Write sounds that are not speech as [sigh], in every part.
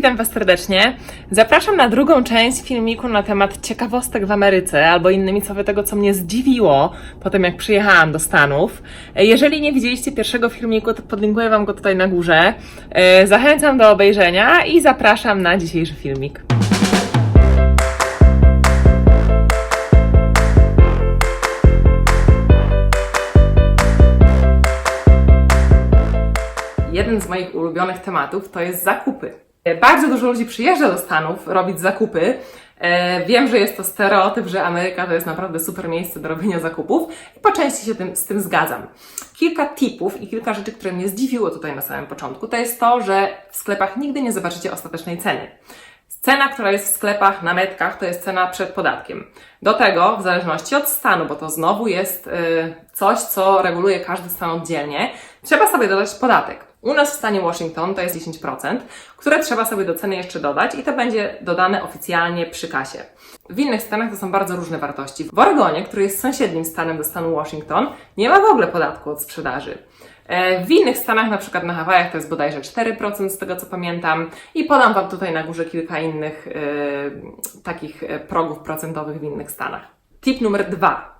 witam Was serdecznie. Zapraszam na drugą część filmiku na temat ciekawostek w Ameryce, albo innymi słowy tego, co mnie zdziwiło po tym, jak przyjechałam do Stanów. E, Jeżeli nie widzieliście pierwszego filmiku, to podlinkuję Wam go tutaj na górze. E, Zachęcam do obejrzenia i zapraszam na dzisiejszy filmik. jeden z moich ulubionych tematów to jest zakupy. E, Bardzo dużo ludzi przyjeżdża do Stanów robić zakupy. E, Wiem, że jest to stereotyp, że Ameryka to jest naprawdę super miejsce do robienia zakupów i po części się tym, z tym zgadzam. Kilka tipów i kilka rzeczy, które mnie zdziwiło tutaj na samym początku, to jest to, że w sklepach nigdy nie zobaczycie ostatecznej ceny. Cena, która jest w sklepach na metkach, to jest cena przed podatkiem. Do tego, w zależności od stanu, bo to znowu jest y, coś, co reguluje każdy stan oddzielnie, trzeba sobie dodać podatek. U nas w stanie Washington to jest 10%, które trzeba sobie do ceny jeszcze dodać i to będzie dodane oficjalnie przy kasie. W innych stanach to są bardzo różne wartości. W Oregonie, który jest sąsiednim stanem do stanu Washington, nie ma w ogóle podatku od sprzedaży. E, W innych stanach, na przykład na Hawajach, to jest bodajże 4% z tego co pamiętam i podam Wam tutaj na górze kilka innych e, takich e, progów procentowych w innych stanach. Tip numer dwa.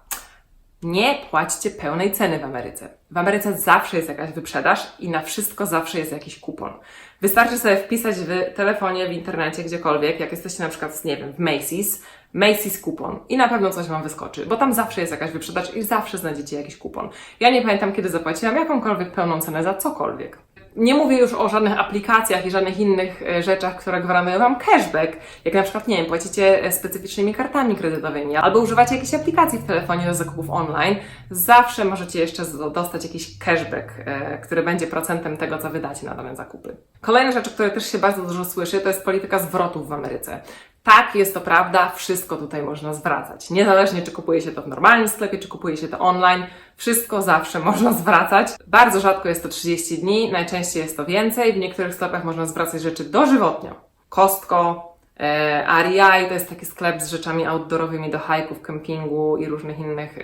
Nie płaćcie pełnej ceny w Ameryce. W Ameryce zawsze jest jakaś wyprzedaż i na wszystko zawsze jest jakiś kupon. Wystarczy sobie wpisać w telefonie, w internecie, gdziekolwiek, jak jesteście na przykład, nie wiem, w Macy's, Macy's kupon i na pewno coś Wam wyskoczy, bo tam zawsze jest jakaś wyprzedaż i zawsze znajdziecie jakiś kupon. Ja nie pamiętam, kiedy zapłaciłam jakąkolwiek pełną cenę za cokolwiek. Nie mówię już o żadnych aplikacjach i żadnych innych e, rzeczach, które gwarantują Wam cashback, jak na przykład, nie wiem, płacicie e, specyficznymi kartami kredytowymi, albo używacie jakiejś aplikacji w telefonie do zakupów online, zawsze możecie jeszcze dostać jakiś cashback, e, który będzie procentem tego, co wydacie na dane zakupy. Kolejna rzecz, o której też się bardzo dużo słyszy, to jest polityka zwrotów w Ameryce. Tak, jest to prawda, wszystko tutaj można zwracać. Niezależnie, czy kupuje się to w normalnym sklepie, czy kupuje się to online, wszystko zawsze [laughs] można zwracać. Bardzo rzadko jest to 30 dni, najczęściej jest to więcej. W niektórych sklepach można zwracać rzeczy dożywotnio. Costco, e, REI to jest taki sklep z rzeczami outdoorowymi do hajków, kempingu i różnych innych e,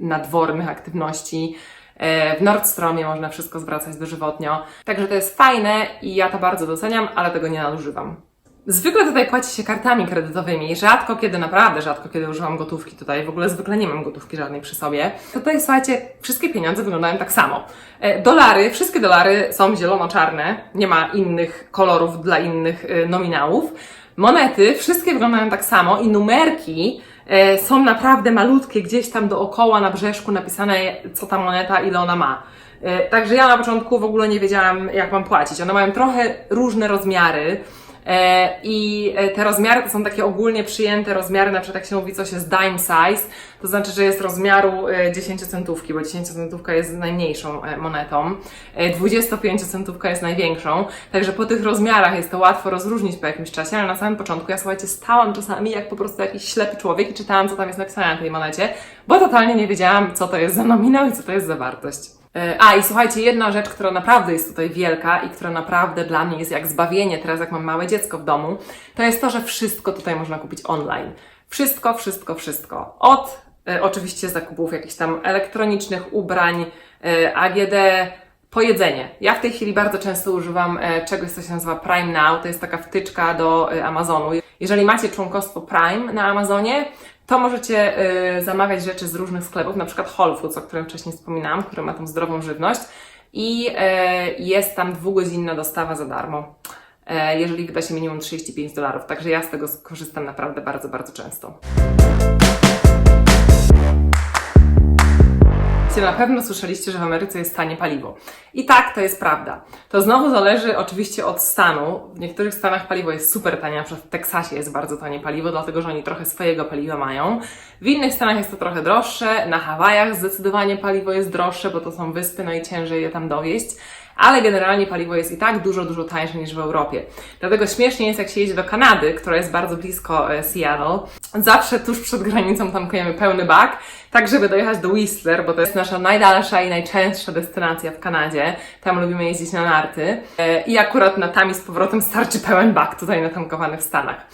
nadwornych aktywności. E, W Nordstromie można wszystko zwracać dożywotnio. Także to jest fajne i ja to bardzo doceniam, ale tego nie nadużywam. Zwykle tutaj płaci się kartami kredytowymi. Rzadko kiedy, naprawdę rzadko kiedy używam gotówki tutaj. W ogóle zwykle nie mam gotówki żadnej przy sobie. Tutaj, słuchajcie, wszystkie pieniądze wyglądają tak samo. E, Dolary, wszystkie dolary są zielono-czarne. Nie ma innych kolorów dla innych e, nominałów. Monety, wszystkie wyglądają tak samo i numerki e, są naprawdę malutkie, gdzieś tam dookoła na brzeszku napisane, co ta moneta, ile ona ma. Także ja na początku w ogóle nie wiedziałam, jak mam płacić. One mają trochę różne rozmiary. E, I e, te rozmiary to są takie ogólnie przyjęte rozmiary, na przykład jak się mówi coś jest dime size, to znaczy, że jest rozmiaru e, 10 centówki, bo 10 centówka jest najmniejszą e, monetą, e, 25 centówka jest największą, także po tych rozmiarach jest to łatwo rozróżnić po jakimś czasie, ale na samym początku ja słuchajcie, stałam czasami jak po prostu jakiś ślepy człowiek i czytałam, co tam jest napisane na tej monecie, bo totalnie nie wiedziałam, co to jest za nominał i co to jest za wartość. E, A i słuchajcie, jedna rzecz, która naprawdę jest tutaj wielka i która naprawdę dla mnie jest jak zbawienie teraz, jak mam małe dziecko w domu, to jest to, że wszystko tutaj można kupić online. Wszystko, wszystko, wszystko. Od e, oczywiście zakupów jakichś tam elektronicznych, ubrań, e, AGD, po jedzenie. Ja w tej chwili bardzo często używam czegoś, co się nazywa Prime Now. To jest taka wtyczka do Amazonu. Jeżeli macie członkostwo Prime na Amazonie, to możecie e, zamawiać rzeczy z różnych sklepów, na przykład Whole Foods, o którym wcześniej wspominałam, który ma tą zdrową żywność i e, jest tam dwugodzinna dostawa za darmo, e, jeżeli wyda się minimum 35 dolarów. Także ja z tego skorzystam naprawdę bardzo, bardzo często. Na pewno słyszeliście, że w Ameryce jest tanie paliwo. I tak, to jest prawda. To znowu zależy oczywiście od stanu. W niektórych stanach paliwo jest super tanie, na przykład w Teksasie jest bardzo tanie paliwo, dlatego że oni trochę swojego paliwa mają. W innych stanach jest to trochę droższe. Na Hawajach zdecydowanie paliwo jest droższe, bo to są wyspy, no i ciężej je tam dowieść. Ale generalnie paliwo jest i tak dużo, dużo tańsze niż w Europie. Dlatego śmiesznie jest, jak się jedzie do Kanady, która jest bardzo blisko e, Seattle. Zawsze tuż przed granicą tankujemy pełny bak, tak żeby dojechać do Whistler, bo to jest nasza najdalsza i najczęstsza destynacja w Kanadzie. Tam lubimy jeździć na narty. E, I akurat na tam i z powrotem starczy pełen bak tutaj natankowanych w Stanach.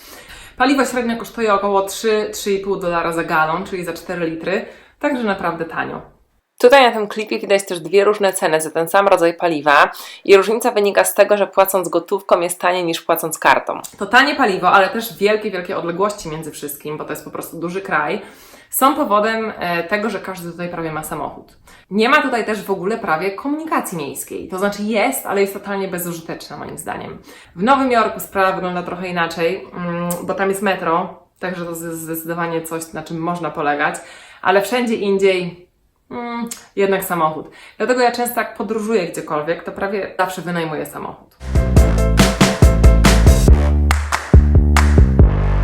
Paliwo średnio kosztuje około 3-3,5 dolara za galon, czyli za 4 litry, także naprawdę tanio. Tutaj na tym klipie widać też dwie różne ceny za ten sam rodzaj paliwa i różnica wynika z tego, że płacąc gotówką jest taniej niż płacąc kartą. To tanie paliwo, ale też wielkie, wielkie odległości między wszystkim, bo to jest po prostu duży kraj, są powodem e, tego, że każdy tutaj prawie ma samochód. Nie ma tutaj też w ogóle prawie komunikacji miejskiej. To znaczy jest, ale jest totalnie bezużyteczna moim zdaniem. W Nowym Jorku sprawa wygląda trochę inaczej, mm, bo tam jest metro, także to jest zdecydowanie coś, na czym można polegać, ale wszędzie indziej mm, jednak samochód. Dlatego ja często jak podróżuję gdziekolwiek, to prawie zawsze wynajmuję samochód.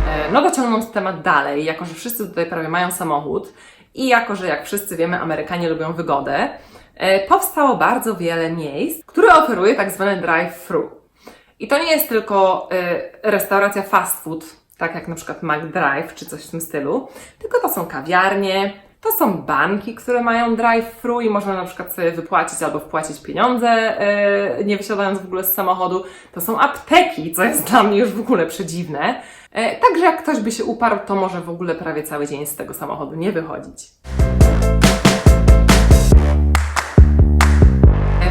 E, No dociągnąc temat dalej, jako że wszyscy tutaj prawie mają samochód i jako że jak wszyscy wiemy Amerykanie lubią wygodę, e, powstało bardzo wiele miejsc, które oferuje tak zwane drive-thru. I to nie jest tylko e, restauracja fast food, tak jak na przykład McDrive czy coś w tym stylu, tylko to są kawiarnie, to są banki, które mają drive-thru i można na przykład sobie wypłacić albo wpłacić pieniądze, e, nie wysiadając w ogóle z samochodu. To są apteki, co jest dla mnie już w ogóle przedziwne. E, Także jak ktoś by się uparł, to może w ogóle prawie cały dzień z tego samochodu nie wychodzić.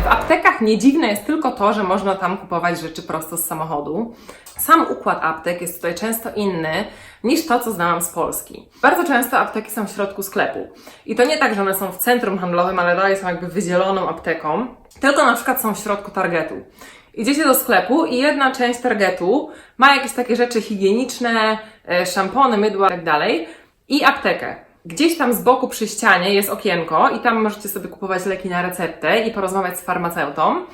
W aptekach nie dziwne jest tylko to, że można tam kupować rzeczy prosto z samochodu. Sam układ aptek jest tutaj często inny niż to, co znałam z Polski. Bardzo często apteki są w środku sklepu. I to nie tak, że one są w centrum handlowym, ale dalej są jakby wydzieloną apteką, tylko na przykład są w środku targetu. Idziecie do sklepu i jedna część targetu ma jakieś takie rzeczy higieniczne, e, szampony, mydła i tak i aptekę. Gdzieś tam z boku przy ścianie jest okienko i tam możecie sobie kupować leki na receptę i porozmawiać z farmaceutą,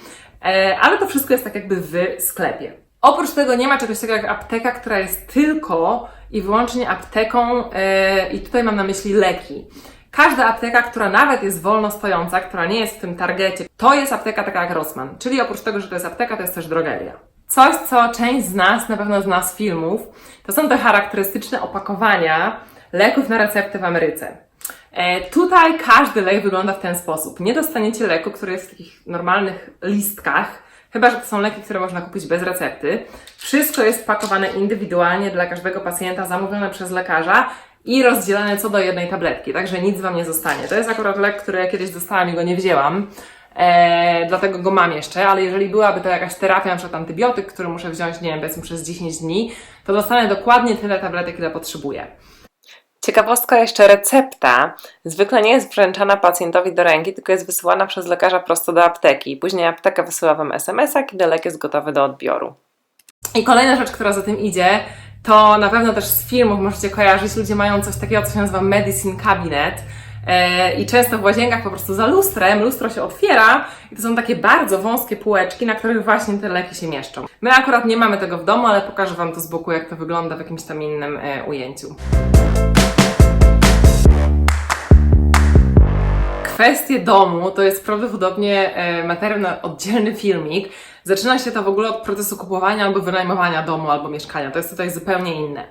e, ale to wszystko jest tak jakby w sklepie. Oprócz tego nie ma czegoś takiego jak apteka, która jest tylko i wyłącznie apteką e, i tutaj mam na myśli leki. Każda apteka, która nawet jest wolno stojąca, która nie jest w tym targecie, to jest apteka taka jak Rossmann. Czyli oprócz tego, że to jest apteka, to jest też drogeria. Coś, co część z nas na pewno z filmów, to są te charakterystyczne opakowania leków na receptę w Ameryce. E, tutaj każdy lek wygląda w ten sposób. Nie dostaniecie leku, który jest w takich normalnych listkach, chyba że to są leki, które można kupić bez recepty. Wszystko jest pakowane indywidualnie dla każdego pacjenta, zamówione przez lekarza i rozdzielane co do jednej tabletki, także nic Wam nie zostanie. To jest akurat lek, który ja kiedyś dostałam i go nie wzięłam, e, dlatego go mam jeszcze, ale jeżeli byłaby to jakaś terapia, na przykład antybiotyk, który muszę wziąć, nie wiem, powiedzmy przez 10 dni, to dostanę dokładnie tyle tabletek, ile potrzebuję. Ciekawostka jeszcze recepta zwykle nie jest wręczana pacjentowi do ręki, tylko jest wysyłana przez lekarza prosto do apteki. Później apteka wysyła Wam SMS-a, kiedy lek jest gotowy do odbioru. I kolejna rzecz, która za tym idzie, to na pewno też z filmów możecie kojarzyć, ludzie mają coś takiego, co się nazywa medicine cabinet. E, I często w łazienkach po prostu za lustrem, lustro się otwiera i to są takie bardzo wąskie półeczki, na których właśnie te leki się mieszczą. My akurat nie mamy tego w domu, ale pokażę Wam to z boku, jak to wygląda w jakimś tam innym e, ujęciu. Kwestie domu to jest prawdopodobnie e, materiał na oddzielny filmik. Zaczyna się to w ogóle od procesu kupowania albo wynajmowania domu albo mieszkania. To jest tutaj zupełnie inne.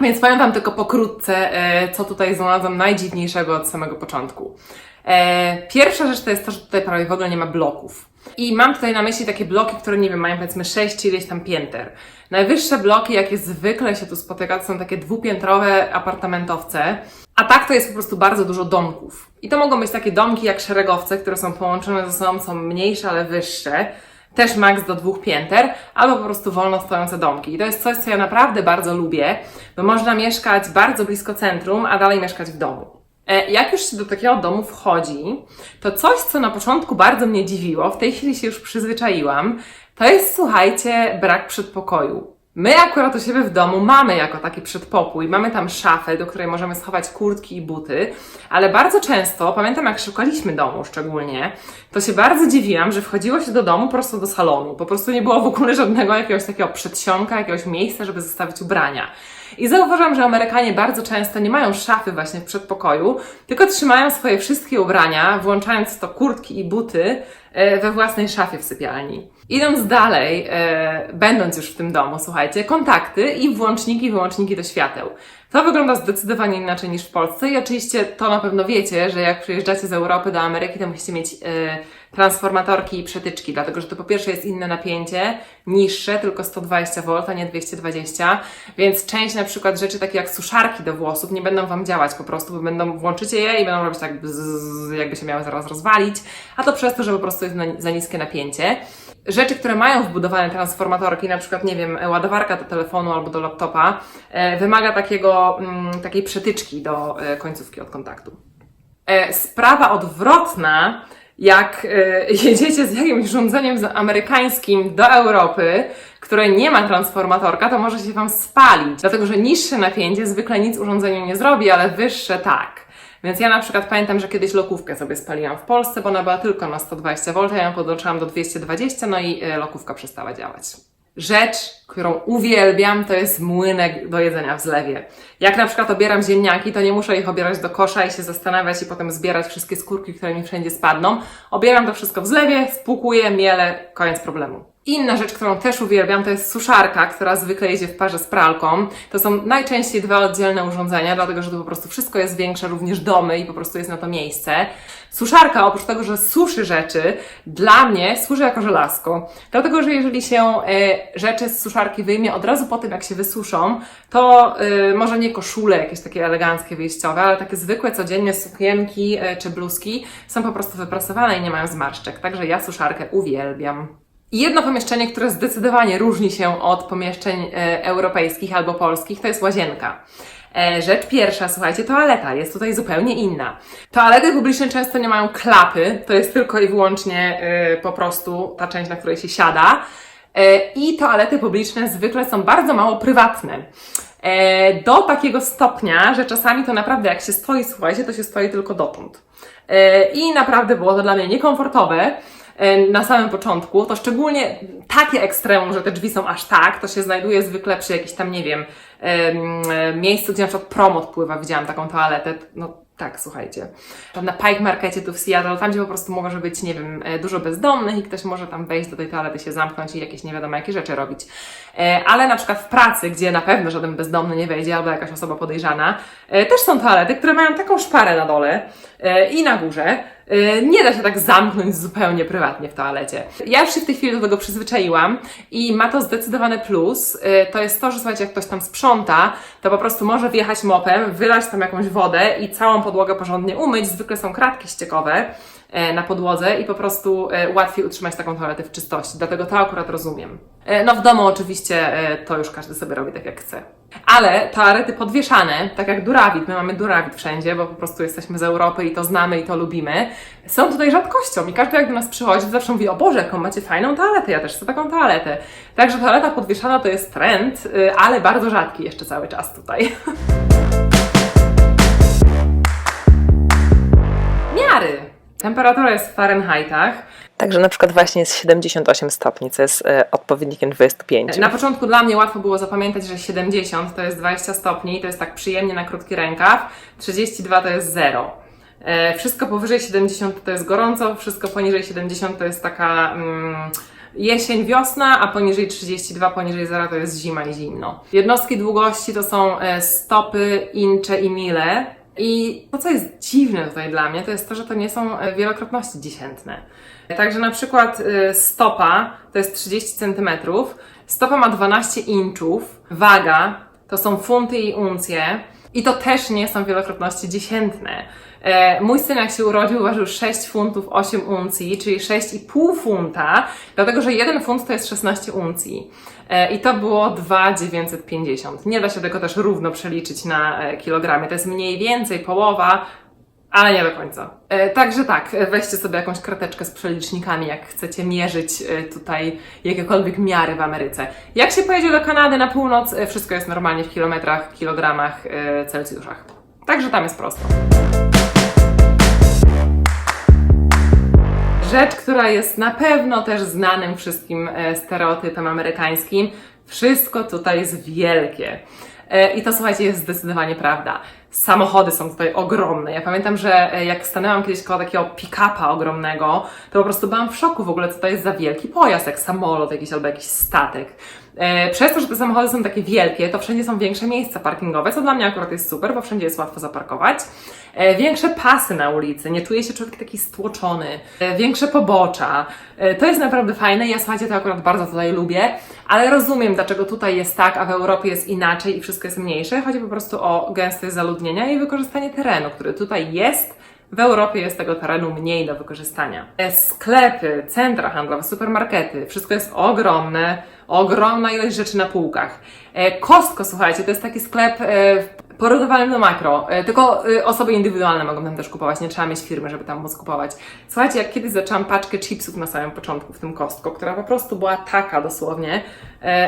Więc powiem Wam tylko pokrótce, e, co tutaj znalazłam najdziwniejszego od samego początku. E, Pierwsza rzecz to jest to, że tutaj prawie w ogóle nie ma bloków. I mam tutaj na myśli takie bloki, które nie wiem, mają powiedzmy 6 czy ileś tam pięter. Najwyższe bloki, jakie zwykle się tu spotyka, to są takie dwupiętrowe apartamentowce. A tak to jest po prostu bardzo dużo domków. I to mogą być takie domki jak szeregowce, które są połączone ze sobą, są mniejsze, ale wyższe. Też maks do dwóch pięter, albo po prostu wolno stojące domki. I to jest coś, co ja naprawdę bardzo lubię, bo można mieszkać bardzo blisko centrum, a dalej mieszkać w domu. E, Jak już się do takiego domu wchodzi, to coś, co na początku bardzo mnie dziwiło, w tej chwili się już przyzwyczaiłam, to jest, słuchajcie, brak przedpokoju. My akurat u siebie w domu mamy jako taki przedpokój, mamy tam szafę, do której możemy schować kurtki i buty, ale bardzo często, pamiętam jak szukaliśmy domu szczególnie, to się bardzo dziwiłam, że wchodziło się do domu prosto do salonu. Po prostu nie było w ogóle żadnego jakiegoś takiego przedsionka, jakiegoś miejsca, żeby zostawić ubrania. I zauważyłam, że Amerykanie bardzo często nie mają szafy właśnie w przedpokoju, tylko trzymają swoje wszystkie ubrania, włączając to kurtki i buty, e, we własnej szafie w sypialni. Idąc dalej, e, będąc już w tym domu, słuchajcie, kontakty i włączniki, wyłączniki do świateł. To wygląda zdecydowanie inaczej niż w Polsce i oczywiście to na pewno wiecie, że jak przyjeżdżacie z Europy do Ameryki, to musicie mieć e, transformatorki i przetyczki, dlatego że to po pierwsze jest inne napięcie, niższe, tylko 120 V, a nie 220, więc część na przykład rzeczy takie jak suszarki do włosów nie będą Wam działać po prostu, bo będą, włączycie je i będą robić tak bzzz, jakby się miały zaraz rozwalić, a to przez to, że po prostu jest za niskie napięcie. Rzeczy, które mają wbudowane transformatorki, na przykład, nie wiem, ładowarka do telefonu albo do laptopa, e, wymaga takiego, mm, takiej przetyczki do e, końcówki od kontaktu. E, sprawa odwrotna, jak e, [laughs] jedziecie z jakimś urządzeniem amerykańskim do Europy, które nie ma transformatorka, to może się Wam spalić, dlatego że niższe napięcie zwykle nic urządzeniu nie zrobi, ale wyższe tak. Więc ja na przykład pamiętam, że kiedyś lokówkę sobie spaliłam w Polsce, bo ona była tylko na 120 V, ja ją podłączyłam do 220, no i e, lokówka przestała działać. Rzecz, którą uwielbiam, to jest młynek do jedzenia w zlewie. Jak na przykład obieram ziemniaki, to nie muszę ich obierać do kosza i się zastanawiać i potem zbierać wszystkie skórki, które mi wszędzie spadną. Obieram to wszystko w zlewie, spłukuję, mielę, koniec problemu. Inna rzecz, którą też uwielbiam, to jest suszarka, która zwykle jedzie w parze z pralką. To są najczęściej dwa oddzielne urządzenia, dlatego że to po prostu wszystko jest większe, również domy i po prostu jest na to miejsce. Suszarka, oprócz tego, że suszy rzeczy, dla mnie służy jako żelazko. Dlatego, że jeżeli się e, rzeczy z suszarki wyjmie od razu po tym, jak się wysuszą, to e, może nie koszule jakieś takie eleganckie, wyjściowe, ale takie zwykłe, codziennie sukienki e, czy bluzki są po prostu wyprasowane i nie mają zmarszczek. Także ja suszarkę uwielbiam. Jedno pomieszczenie, które zdecydowanie różni się od pomieszczeń e, europejskich albo polskich, to jest łazienka. E, rzecz pierwsza, słuchajcie, toaleta jest tutaj zupełnie inna. Toalety publiczne często nie mają klapy, to jest tylko i wyłącznie e, po prostu ta część, na której się siada. I toalety publiczne zwykle są bardzo mało prywatne. Do takiego stopnia, że czasami to naprawdę jak się stoi, słuchajcie, to się stoi tylko dotąd. I naprawdę było to dla mnie niekomfortowe na samym początku, to szczególnie takie ekstremum, że te drzwi są aż tak, to się znajduje zwykle przy jakimś tam, nie wiem, em, e, miejscu, gdzie na przykład prom odpływa, widziałam taką toaletę, no tak, słuchajcie. Tam na Pike Markecie tu w Seattle, tam gdzie po prostu może być, nie wiem, e, dużo bezdomnych i ktoś może tam wejść do tej toalety, się zamknąć i jakieś nie wiadomo jakie rzeczy robić. E, Ale na przykład w pracy, gdzie na pewno żaden bezdomny nie wejdzie albo jakaś osoba podejrzana, e, też są toalety, które mają taką szparę na dole e, i na górze, E, nie da się tak zamknąć zupełnie prywatnie w toalecie. Ja już się w tej chwili do tego przyzwyczaiłam i ma to zdecydowany plus. E, To jest to, że słuchajcie, jak ktoś tam sprząta, to po prostu może wjechać mopem, wylać tam jakąś wodę i całą podłogę porządnie umyć. Zwykle są kratki ściekowe e, na podłodze i po prostu e, łatwiej utrzymać taką toaletę w czystości. Dlatego to akurat rozumiem. E, No w domu oczywiście e, to już każdy sobie robi tak jak chce. Ale toalety podwieszane, tak jak Durawit, my mamy Durawit wszędzie, bo po prostu jesteśmy z Europy i to znamy i to lubimy, są tutaj rzadkością i każdy jak do nas przychodzi, to zawsze mówi, o Boże, jaką macie fajną toaletę, ja też chcę taką toaletę. Także toaleta podwieszana to jest trend, ale bardzo rzadki jeszcze cały czas tutaj. [laughs] Temperatura jest w Fahrenheitach. Także na przykład właśnie jest 78 stopni, co jest e, odpowiednikiem 25. Na początku dla mnie łatwo było zapamiętać, że 70 to jest 20 stopni, to jest tak przyjemnie na krótki rękaw, 32 to jest 0. E, Wszystko powyżej 70 to jest gorąco, wszystko poniżej 70 to jest taka mm, jesień, wiosna, a poniżej 32, poniżej 0 to jest zima i zimno. Jednostki długości to są e, stopy, incze i mile. I to, co jest dziwne tutaj dla mnie, to jest to, że to nie są e, wielokrotności dziesiętne. Także na przykład y, stopa to jest 30 cm, stopa ma 12 inczów, waga to są funty i uncje i to też nie są wielokrotności dziesiętne. E, mój syn jak się urodził ważył 6 funtów 8 uncji, czyli 6,5 funta, dlatego że 1 funt to jest 16 uncji. E, I to było 2,950. Nie da się tego też równo przeliczyć na e, kilogramy. To jest mniej więcej połowa, ale nie do końca. E, także tak, weźcie sobie jakąś krateczkę z przelicznikami, jak chcecie mierzyć e, tutaj jakiekolwiek miary w Ameryce. Jak się pojedzie do Kanady na północ, e, wszystko jest normalnie w kilometrach, kilogramach, Celsjuszach. Także tam jest prosto. Rzecz, która jest na pewno też znanym wszystkim stereotypem amerykańskim. Wszystko tutaj jest wielkie. I to słuchajcie, jest zdecydowanie prawda. Samochody są tutaj ogromne. Ja pamiętam, że e, jak stanęłam kiedyś koło takiego pick-upa ogromnego, to po prostu byłam w szoku w ogóle, co to jest za wielki pojazd, jak samolot jakiś albo jakiś statek. E, Przez to, że te samochody są takie wielkie, to wszędzie są większe miejsca parkingowe, co dla mnie akurat jest super, bo wszędzie jest łatwo zaparkować. E, Większe pasy na ulicy, nie czuje się człowiek taki stłoczony, e, większe pobocza. To jest naprawdę fajne, ja słuchajcie, to akurat bardzo tutaj lubię, ale rozumiem, dlaczego tutaj jest tak, a w Europie jest inaczej i wszystko jest mniejsze. Chodzi po prostu o gęstość zaludnienia i wykorzystanie terenu, który tutaj jest. W Europie jest tego terenu mniej do wykorzystania. Sklepy, centra handlowe, supermarkety, wszystko jest ogromne, ogromna ilość rzeczy na półkach. E, Kostko, słuchajcie, to jest taki sklep e, porównywalny do makro, e, tylko osoby indywidualne mogą tam też kupować, nie trzeba mieć firmy, żeby tam móc kupować. Słuchajcie, jak kiedyś zaczęłam paczkę chipsów na samym początku w tym Kostko, która po prostu była taka dosłownie,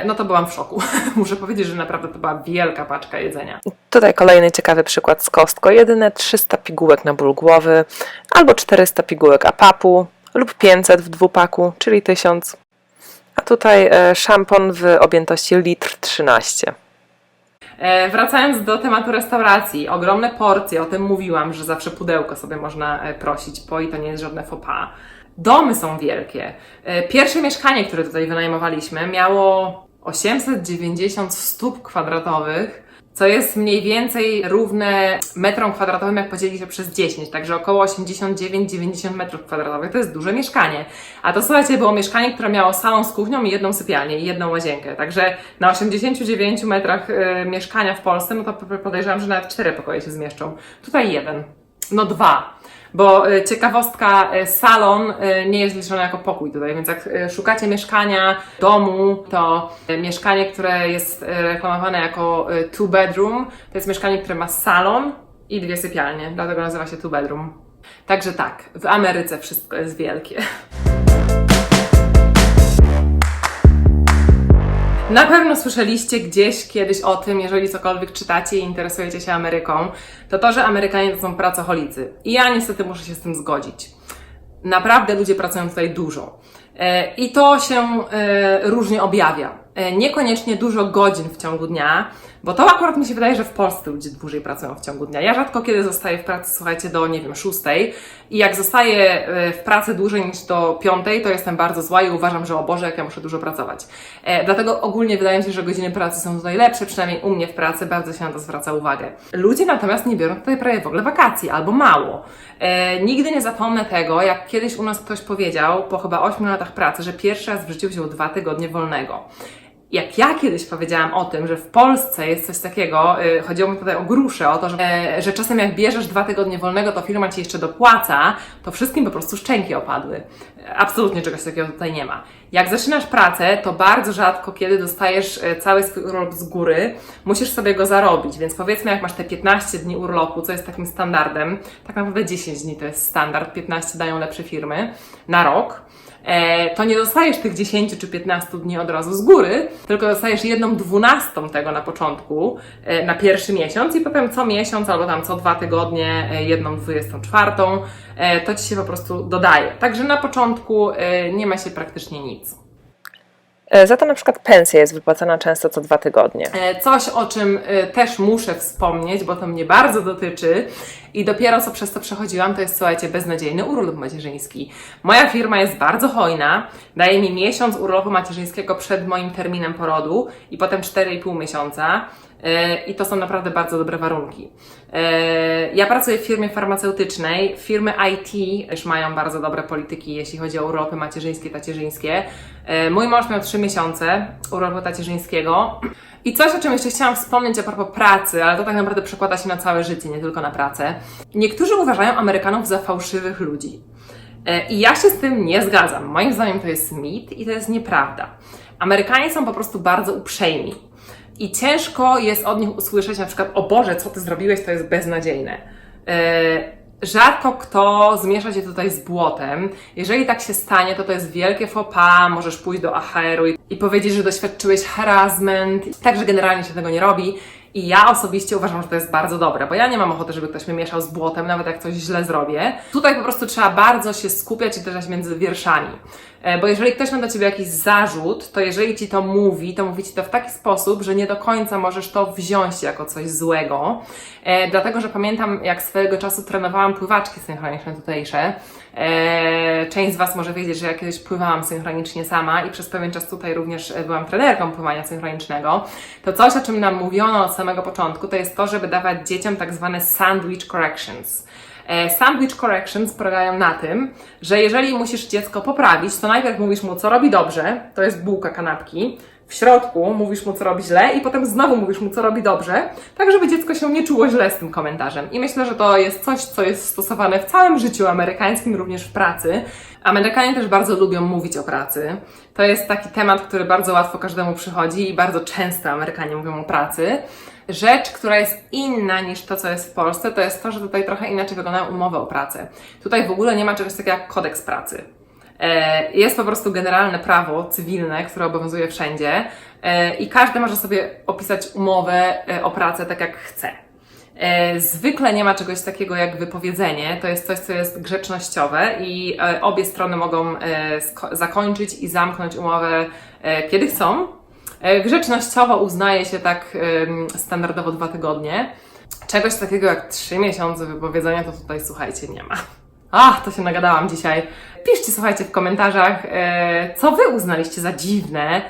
no to byłam w szoku. [laughs] Muszę powiedzieć, że naprawdę to była wielka paczka jedzenia. Tutaj kolejny ciekawy przykład z kostko. Jedyne 300 pigułek na ból głowy, albo 400 pigułek apapu, lub 500 w dwupaku, czyli 1000. Tutaj e, szampon w objętości litr 13. E, Wracając do tematu restauracji, ogromne porcje, o tym mówiłam, że zawsze pudełko sobie można e, prosić, bo i to nie jest żadne faux pas. Domy są wielkie. Pierwsze mieszkanie, które tutaj wynajmowaliśmy, miało 890 stóp kwadratowych, co jest mniej więcej równe metrom kwadratowym, jak podzieli się przez 10, także około 89-90 metrów kwadratowych. To jest duże mieszkanie. A to słuchajcie, było mieszkanie, które miało salon z kuchnią i jedną sypialnię i jedną łazienkę. Także na 89 metrach y, mieszkania w Polsce, no to podejrzewam, że nawet cztery pokoje się zmieszczą. Tutaj jeden. No dwa. Bo y, ciekawostka, y, salon y, nie jest liczony jako pokój tutaj, więc jak szukacie mieszkania, domu, to mieszkanie, które jest reklamowane jako two bedroom, to jest mieszkanie, które ma salon i dwie sypialnie, dlatego nazywa się two bedroom. Także tak, w Ameryce wszystko jest wielkie. [laughs] Na pewno słyszeliście gdzieś kiedyś o tym, jeżeli cokolwiek czytacie i interesujecie się Ameryką, to to, że Amerykanie to są pracocholicy. I ja niestety muszę się z tym zgodzić. Naprawdę ludzie pracują tutaj dużo. E, I to się e, różnie objawia. E, Niekoniecznie dużo godzin w ciągu dnia, bo to akurat mi się wydaje, że w Polsce ludzie dłużej pracują w ciągu dnia. Ja rzadko kiedy zostaję w pracy, słuchajcie, do, nie wiem, szóstej i jak zostaję e, w pracy dłużej niż do piątej, to jestem bardzo zła i uważam, że o Boże, jak ja muszę dużo pracować. E, Dlatego ogólnie wydaje mi się, że godziny pracy są tutaj lepsze, przynajmniej u mnie w pracy bardzo się na to zwraca uwagę. Ludzie natomiast nie biorą tutaj prawie w ogóle wakacji, albo mało. E, nigdy nie zapomnę tego, jak kiedyś u nas ktoś powiedział, po chyba 8 latach pracy, że pierwszy raz w życiu wziął dwa tygodnie wolnego. Jak ja kiedyś powiedziałam o tym, że w Polsce jest coś takiego, y, chodziło mi tutaj o grusze, o to, że, e, że czasem jak bierzesz dwa tygodnie wolnego, to firma ci jeszcze dopłaca, to wszystkim po prostu szczęki opadły. Absolutnie czegoś takiego tutaj nie ma. Jak zaczynasz pracę, to bardzo rzadko, kiedy dostajesz e, cały swój urlop z góry, musisz sobie go zarobić. Więc powiedzmy, jak masz te 15 dni urlopu, co jest takim standardem, tak naprawdę 10 dni to jest standard, 15 dają lepsze firmy na rok to nie dostajesz tych 10 czy 15 dni od razu z góry, tylko dostajesz jedną dwunastą tego na początku, e, na pierwszy miesiąc i potem co miesiąc albo tam co dwa tygodnie e, jedną dwudziestą czwartą, e, to Ci się po prostu dodaje. Także na początku e, nie ma się praktycznie nic. E, Za to na przykład pensja jest wypłacana często co dwa tygodnie. E, Coś, o czym e, też muszę wspomnieć, bo to mnie bardzo dotyczy i dopiero co przez to przechodziłam, to jest, słuchajcie, beznadziejny urlop macierzyński. Moja firma jest bardzo hojna, daje mi miesiąc urlopu macierzyńskiego przed moim terminem porodu i potem 4,5 miesiąca. E, I to są naprawdę bardzo dobre warunki. E, Ja pracuję w firmie farmaceutycznej. Firmy IT też mają bardzo dobre polityki, jeśli chodzi o urlopy macierzyńskie, tacierzyńskie. E, Mój mąż miał 3 miesiące urlopu tacierzyńskiego. I coś, o czym jeszcze chciałam wspomnieć a propos pracy, ale to tak naprawdę przekłada się na całe życie, nie tylko na pracę. Niektórzy uważają Amerykanów za fałszywych ludzi. I ja się z tym nie zgadzam. Moim zdaniem to jest mit i to jest nieprawda. Amerykanie są po prostu bardzo uprzejmi. I ciężko jest od nich usłyszeć na przykład, o Boże, co ty zrobiłeś, to jest beznadziejne. E, Rzadko kto zmiesza się tutaj z błotem. Jeżeli tak się stanie, to to jest wielkie faux pas, możesz pójść do AHR-u i, powiedzieć, że doświadczyłeś harassment. Także generalnie się tego nie robi. I ja osobiście uważam, że to jest bardzo dobre, bo ja nie mam ochoty, żeby ktoś mnie mieszał z błotem, nawet jak coś źle zrobię. Tutaj po prostu trzeba bardzo się skupiać i držać między wierszami. E, Bo jeżeli ktoś ma do ciebie jakiś zarzut, to jeżeli ci to mówi, to mówi ci to w taki sposób, że nie do końca możesz to wziąć jako coś złego. E, dlatego, że pamiętam, jak swojego czasu trenowałam pływaczki synchroniczne tutejsze. E, część z Was może wiedzieć, że ja kiedyś pływałam synchronicznie sama i przez pewien czas tutaj również e, byłam trenerką pływania synchronicznego. To coś, o czym nam mówiono od samego początku, to jest to, żeby dawać dzieciom tak zwane sandwich corrections. E, Sandwich corrections polegają na tym, że jeżeli musisz dziecko poprawić, to najpierw mówisz mu, co robi dobrze, to jest bułka kanapki, w środku mówisz mu, co robi źle i potem znowu mówisz mu, co robi dobrze, tak żeby dziecko się nie czuło źle z tym komentarzem. I myślę, że to jest coś, co jest stosowane w całym życiu amerykańskim, również w pracy. Amerykanie też bardzo lubią mówić o pracy. To jest taki temat, który bardzo łatwo każdemu przychodzi i bardzo często Amerykanie mówią o pracy. Rzecz, która jest inna niż to, co jest w Polsce, to jest to, że tutaj trochę inaczej wyglądają umowy o pracę. Tutaj w ogóle nie ma czegoś takiego jak kodeks pracy. E, Jest po prostu generalne prawo cywilne, które obowiązuje wszędzie e, i każdy może sobie opisać umowę e, o pracę tak jak chce. Zwykle nie ma czegoś takiego jak wypowiedzenie, to jest coś, co jest grzecznościowe i obie strony mogą zakończyć i zamknąć umowę kiedy chcą. E, Grzecznościowo uznaje się tak standardowo dwa tygodnie. Czegoś takiego jak trzy miesiące wypowiedzenia to tutaj słuchajcie nie ma. Ach, to się nagadałam dzisiaj. Piszcie, słuchajcie, w komentarzach, e, co wy uznaliście za dziwne,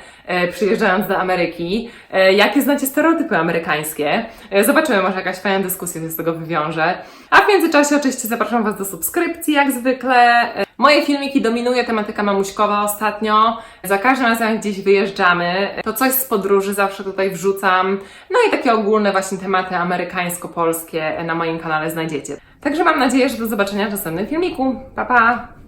przyjeżdżając do Ameryki, e, jakie znacie stereotypy amerykańskie. E, zobaczymy, może jakaś fajna dyskusja się z tego wywiąże. A w międzyczasie oczywiście zapraszam Was do subskrypcji, jak zwykle. E, Moje filmiki dominuje tematyka mamuśkowa ostatnio. Za każdym razem, jak gdzieś wyjeżdżamy, to coś z podróży zawsze tutaj wrzucam. No i takie ogólne właśnie tematy amerykańsko-polskie na moim kanale znajdziecie. Także mam nadzieję, że do zobaczenia w następnym filmiku. Pa, pa!